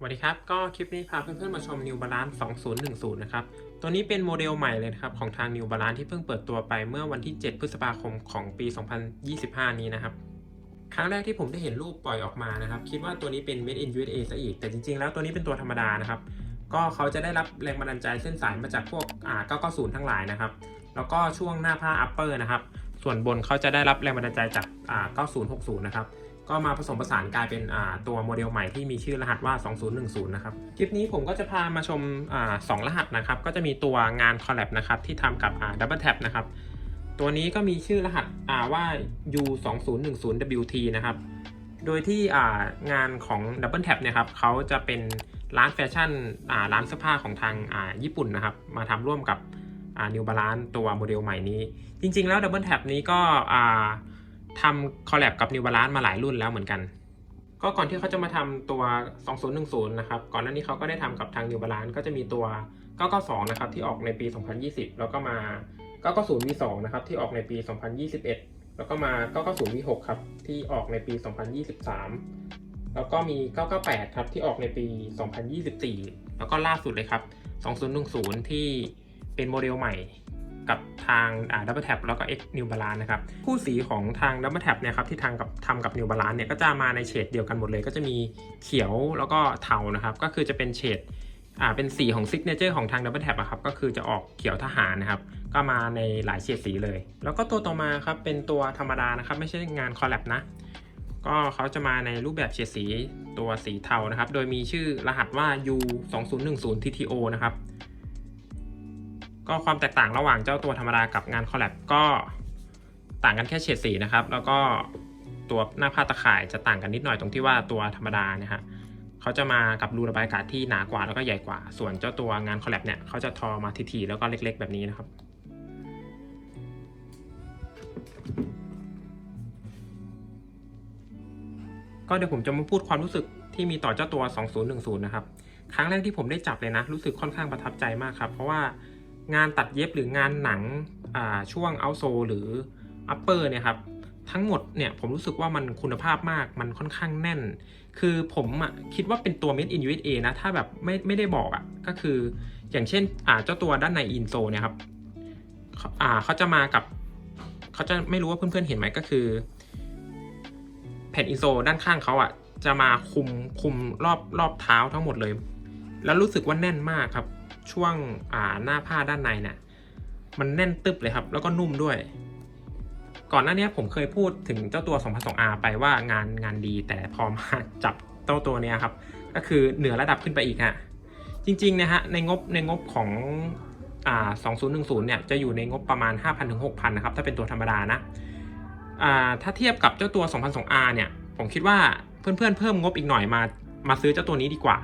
สวัสดีครับ ก็คลิปนี้พาเพื่อนๆมาชม New Balance 2010 นะครับ ตัวนี้เป็นโมเดลใหม่เลยนะครับ ของทาง New Balance ที่เพิ่งเปิดตัวไปเมื่อวันที่ 7 พฤษภาคมของปี 2025 นี้นะครับ ครั้งแรกที่ผมได้เห็นรูปปล่อยออกมานะครับ คิดว่าตัวนี้เป็น Made in USA ซะอีก แต่จริงๆ แล้วตัวนี้เป็นตัวธรรมดานะครับ ก็เขาจะได้รับแรงบันดาลใจเส้นสายมาจากพวกอ่า990 ทั้งหลายนะครับ แล้วก็ช่วงหน้าผ้า upper นะครับ ส่วนบนเขาจะได้รับแรงบันดาลใจจากอ่า9060 นะครับ ก็มาผสมผสานกลายเป็นตัวโมเดลใหม่ที่มีชื่อรหัสว่า 2010 นะครับ คลิปนี้ผมก็จะพามาชมอสองรหัสนะครับ ก็จะมีตัวงาน collab นะครับที่ทำกับ double tap นะครับ ตัวนี้ก็มีชื่อรหัสอ่าว่า u 2 0 1 0 wt นะครับ โดยที่งานของ double tap เนี่ยครับเขาจะเป็นร้านแฟชั่นร้านเสื้อผ้าของทางญี่ปุ่นนะครับ มาทำร่วมกับอ่า New Balance ตัวโมเดลใหม่นี้ จริง ๆ แล้ว double tap นี้ก็ ทำคอลแลบกับ New Balance มาหลายรุ่นแล้วเหมือนกัน ก็ก่อนที่เขาจะมาทำตัว 2010 นะครับ ก่อนหน้านี้เขาก็ได้ทำกับทาง New Balance ก็จะมีตัว 992 นะครับ ที่ออกในปี 2020 แล้วก็มา 990 V2 นะครับ ที่ออกในปี 2021 แล้วก็มา 990 V6 ครับ ที่ออกในปี 2023 แล้วก็มี 998 ครับ ที่ออกในปี 2024 แล้วก็ล่าสุดเลยครับ 2010 ที่เป็นโมเดลใหม่ กับทางดับเบิลแท็บแล้วก็ X New Balance นะครับ คู่สีของทางดับเบิลแท็บเนี่ยครับที่ทางกับทำกับ New Balance เนี่ยก็จะมาในเฉดเดียวกันหมดเลย ก็จะมีเขียวแล้วก็เทานะครับ ก็คือจะเป็นเฉดอ่าเป็นสีของซิกเนเจอร์ของทางดับเบิลแท็บอะครับ ก็คือจะออกเขียวทหารนะครับ ก็มาในหลายเฉดสีเลย แล้วก็ตัวต่อมาครับเป็นตัวธรรมดานะครับ ไม่ใช่งานคอลแลบนะ ก็เขาจะมาในรูปแบบเฉดสีตัวสีเทานะครับ โดยมีชื่อรหัสว่า U 2 0 1 0 TTO นะครับ ก็ความแตกต่างระหว่างเจ้าตัวธรรมดากับงานคอลแลบก็ต่างกันแค่เฉดสีนะครับ แล้วก็ตัวหน้าผ้าตะข่ายจะต่างกันนิดหน่อยตรงที่ว่าตัวธรรมดาเนี่ยฮะเขาจะมากับรูระบายอากาศที่หนากว่าแล้วก็ใหญ่กว่า ส่วนเจ้าตัวงานคอลแลบเนี่ยเขาจะทอมาทีๆแล้วก็เล็ก ๆ แบบนี้นะครับก็เดี๋ยวผมจะมาพูดความรู้สึกที่มีต่อเจ้าตัว 2010 นะครับ ครั้งแรกที่ผมได้จับเลยนะ รู้สึกค่อนข้างประทับใจมากครับ เพราะว่า งานตัดเย็บหรืองานหนังช่วงเอาโซหรืออัปเปอร์เนี่ยครับทั้งหมดเนี่ยผมรู้สึกว่ามันคุณภาพมากมันค่อนข้างแน่น คือผมอะคิดว่าเป็นตัว Made in USA นะ ถ้าแบบไม่ไม่ได้บอกอะก็คืออย่างเช่นอ่าเจ้าตัวด้านในอินโซเนี่ยครับอ่าเขาจะมากับเขาจะไม่รู้ว่าเพื่อนๆเห็นไหมก็คือ แผ่นอินโซด้านข้างเขาอะจะมาคุมคุมรอบรอบเท้าทั้งหมดเลย แล้วรู้สึกว่าแน่นมากครับ ช่วงอ่าหน้าผ้าด้านในเนี่ยมันแน่นตึบเลยครับ แล้วก็นุ่มด้วย ก่อนหน้านี้ผมเคยพูดถึงเจ้าตัว 2002R ไปว่างานงานดีแต่พอมาจับเจ้าตัวเนี้ยครับ ก็คือเหนือระดับขึ้นไปอีกฮะจริงๆนะฮะในงบในงบของอ่า2010 เนี่ยจะอยู่ในงบประมาณ 5,000ถึง6,000 นะครับ ถ้าเป็นตัวธรรมดานะอ่าถ้าเทียบกับเจ้าตัว 2002R เนี่ย ผมคิดว่าเพื่อนๆเพิ่มงบอีกหน่อยมามาซื้อเจ้าตัวนี้ดีกว่า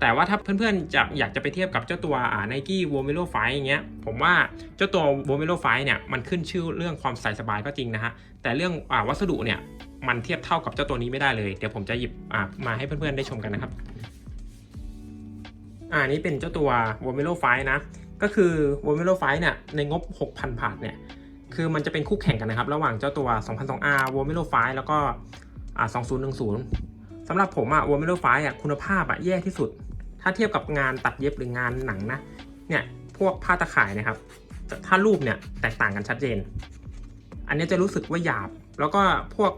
แต่ว่าถ้าเพื่อนๆจะอยากจะไปเทียบกับเจ้าตัวอ่า Nike w o m e l o f i อย่างเงี้ยผมว่าเจ้าตัว w o m e l o f i เนี่ยมันขึ้นชื่อเรื่องความใส่สบายก็จริงนะฮะแต่เรื่องอ่าวัสดุเนี่ยมันเทียบเท่ากับเจ้าตัวนี้ไม่ได้เลย เดี๋ยวผมจะหยิบอ่ามาให้เพื่อนๆได้ชมกันนะครับอ่านี้เป็นเจ้าตัว w o m e l o f i นะก็คือ w o m e l o f i เนี่ยในงบ 6,000 บาทเนี่ยคือมันจะเป็นคู่แข่งกันนะครับ ระหว่างเจ้าตัว 2002R w o m e l o f i แล้วก็อ่า2010 สำหรับผมอะ w o m e l o f i อะคุณภาพอะแย่ที่สุด ถ้าเทียบกับงานตัดเย็บหรืองานหนังนะเนี่ยพวกผ้าตะข่ายนะครับ ถ้ารูปเนี่ยแตกต่างกันชัดเจน อันนี้จะรู้สึกว่าหยาบ แล้วก็พวก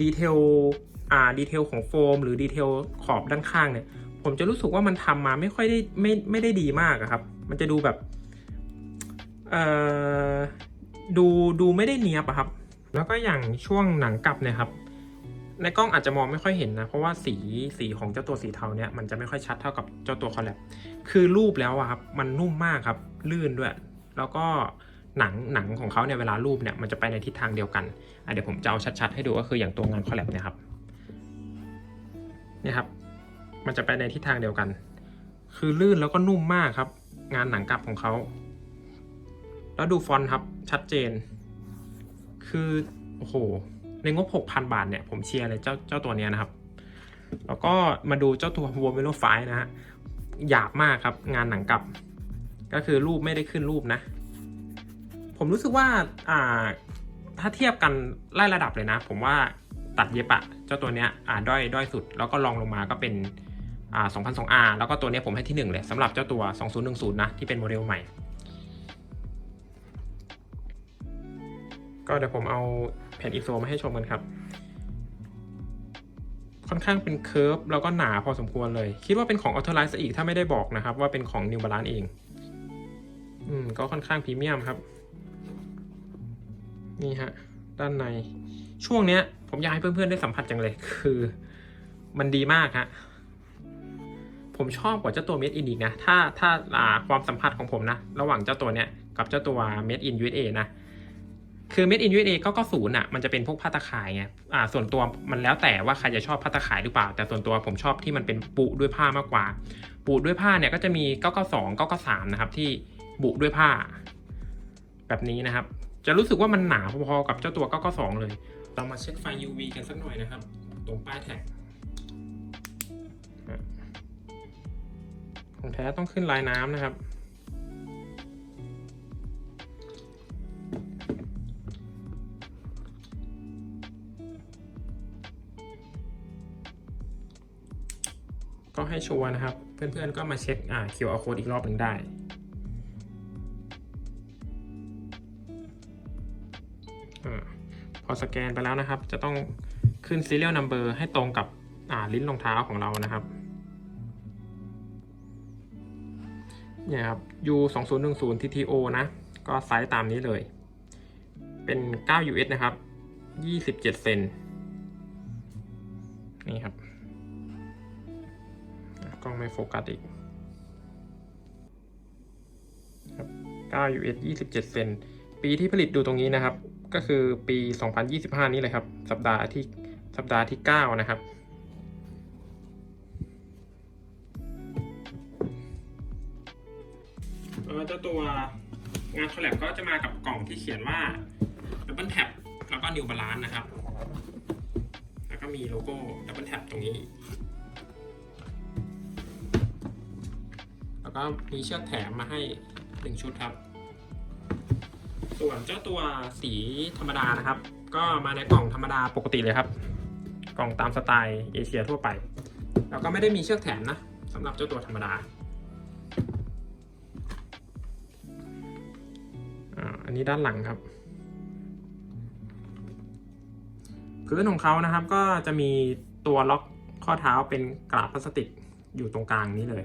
ดีเทลอ่าดีเทลของโฟม หรือดีเทลขอบด้านข้างเนี่ย ผมจะรู้สึกว่ามันทำมาไม่ค่อยได้ไม่ไม่ได้ดีมากครับ มันจะดูแบบเอ่อดูดูไม่ได้เนียบอะครับ แล้วก็อย่างช่วงหนังกลับเนี่ยครับ ในกล้องอาจจะมองไม่ค่อยเห็นนะ เพราะว่าสีสีของเจ้าตัวสีเทาเนี่ยมันจะไม่ค่อยชัดเท่ากับเจ้าตัวคอลแลบคือรูปแล้วอะครับมันนุ่มมากครับลื่นด้วย แล้วก็หนังหนังของเขาเนี่ยเวลารูปเนี่ยมันจะไปในทิศทางเดียวกันเดี๋ยวผมจะเอาชัดๆให้ดูก็คืออย่างตัวงานคอลแลบเนี่ยครับเนี่ยครับ มันจะไปในทิศทางเดียวกัน คือลื่นแล้วก็นุ่มมากครับ งานหนังกลับของเขาแล้วดูฟอนต์ครับชัดเจน คือโอ้โห ในงบ 6,000 บาทเนี่ยผมเชียร์เลยเจ้าเจ้าตัวเนี้ยนะครับ แล้วก็มาดูเจ้าตัว w o r m e l o f i นะฮะหยาบมากครับงานหนังกลับ ก็คือรูปไม่ได้ขึ้นรูปนะ ผมรู้สึกว่าอ่าถ้าเทียบกันไล่ระดับเลยนะ ผมว่าตัดเย็บอะเจ้าตัวเนี้ยอ่าด้อยด้อยสุด แล้วก็ลองลงมาก็เป็นอ่า 2002R แล้วก็ตัวเนี้ยผมให้ที่ 1 เลยสำหรับเจ้าตัว 2010 นะ ที่เป็นโมเดลใหม่ ก็เดี๋ยวผมเอาแผ่นอีโซมาให้ชมกันครับ ค่อนข้างเป็นเคิร์ฟแล้วก็หนาพอสมควรเลย คิดว่าเป็นของ a u t o l i z e อีกถ้าไม่ได้บอกนะครับ ว่าเป็นของ New Balance เอง อืม ก็ค่อนข้างพรีเมียมครับ นี่ฮะ ด้านใน ช่วงเนี้ย ผมอยากให้เพื่อนๆได้สัมผัสจังเลย คือ มันดีมากฮะผมชอบกว่าเจ้าตัว Made in อีกนะ ถ้าถ้าความสัมผัสของผมนะ ระหว่างเจ้าตัวเนี้ยกับเจ้าตัว Made in USA นะ คือ Made in USA ก็ก็ศูนย์อะมันจะเป็นพวกผ้าตะข่ายไงอ่าส่วนตัวมันแล้วแต่ว่าใครจะชอบผ้าตะข่ายหรือเปล่า แต่ส่วนตัวผมชอบที่มันเป็นปุด้วยผ้ามากกว่าปุด้วยผ้าเนี่ยก็จะมี992 993นะครับที่บุด้วยผ้า แบบนี้นะครับ จะรู้สึกว่ามันหนาพอๆกับเจ้าตัว992เลย เรามาเช็คไฟ UV กันสักหน่อยนะครับ ตรงป้ายแท็กของแท้ต้องขึ้นลายน้ำนะครับ ชัวร์นะครับ เพื่อนๆก็มาเช็คอ่า QR code อีกรอบหนึ่งได้ พอสแกนไปแล้วนะครับ จะต้องขึ้น serial number ให้ตรงกับอ่าลิ้นรองเท้าของเรานะครับเนี่ยครับ U 2 0 1 0 TTO นะ ก็ไซส์ตามนี้เลย เป็น 9 US นะครับ 27 เซนนี่ครับ กล้องไม่โฟกัสอีกครับ9 US 27 เซน ปีที่ผลิตดูตรงนี้นะครับ ก็คือปี 2025 นี้เลยครับ สัปดาห์ที่สัปดาห์ที่ 9 นะครับเออเจ้าตัวงานคอลแลบก็จะมากับกล่องที่เขียนว่า Double Tap แล้วก็ New Balance นะครับ แล้วก็มีโลโก้ Double Tap ตรงนี้ แล้วก็มีเชือกแถมมาให้ 1 ชุดครับ ส่วนเจ้าตัวสีธรรมดานะครับ ก็มาในกล่องธรรมดาปกติเลยครับ กล่องตามสไตล์เอเชียทั่วไป แล้วก็ไม่ได้มีเชือกแถมนะสำหรับเจ้าตัวธรรมดาอันนี้ด้านหลังครับ พื้นของเขานะครับก็จะมีตัวล็อกข้อเท้าเป็นกราษพลาสติกอยู่ตรงกลางนี้เลย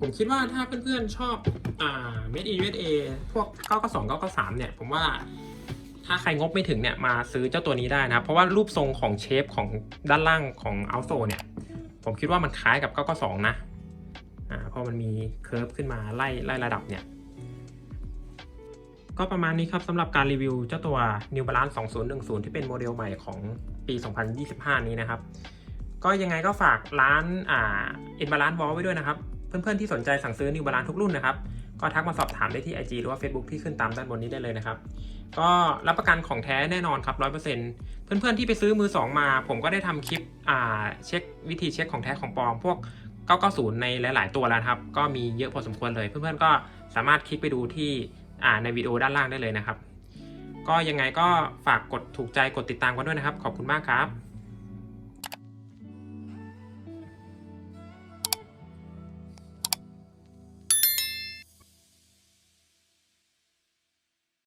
ผมคิดว่าถ้าเพื่อนๆชอบอ่า Made in USA พวก 992 993 เนี่ย ผมว่าถ้าใครงบไม่ถึงเนี่ยมาซื้อเจ้าตัวนี้ได้นะครับ เพราะว่ารูปทรงของเชฟของด้านล่างของ o u t s o เนี่ย ผมคิดว่ามันคล้ายกับ 992 นะ อ่า เพราะมันมีเคอร์ฟขึ้นมาไล่ไล่ระดับเนี่ย ก็ประมาณนี้ครับสำหรับการรีวิวเจ้าตัว New Balance 2010 ที่เป็นโมเดลใหม่ของปี 2025 นี้นะครับ ก็ยังไงก็ฝากร้านอ่า In Balance Wall ไว้ด้วยนะครับ เพื่อนๆที่สนใจสั่งซื้อ New Balance ทุกรุ่นนะครับ ก็ทักมาสอบถามได้ที่ IG หรือว่า Facebook ที่ขึ้นตามด้านบนนี้ได้เลยนะครับ ก็รับประกันของแท้แน่นอนครับ100%เพื่อนๆที่ไปซื้อมือ 2 มา ผมก็ได้ทำคลิปอ่าเช็ควิธีเช็คของแท้ของปลอมพวก 990 ในหลาย ๆ ตัวแล้วครับ ก็มีเยอะพอสมควรเลย เพื่อนๆก็สามารถคลิกไปดูที่อ่าในวิดีโอด้านล่างได้เลยนะครับ ก็ยังไงก็ฝากกดถูกใจกดติดตามกันด้วยนะครับ ขอบคุณมากครับ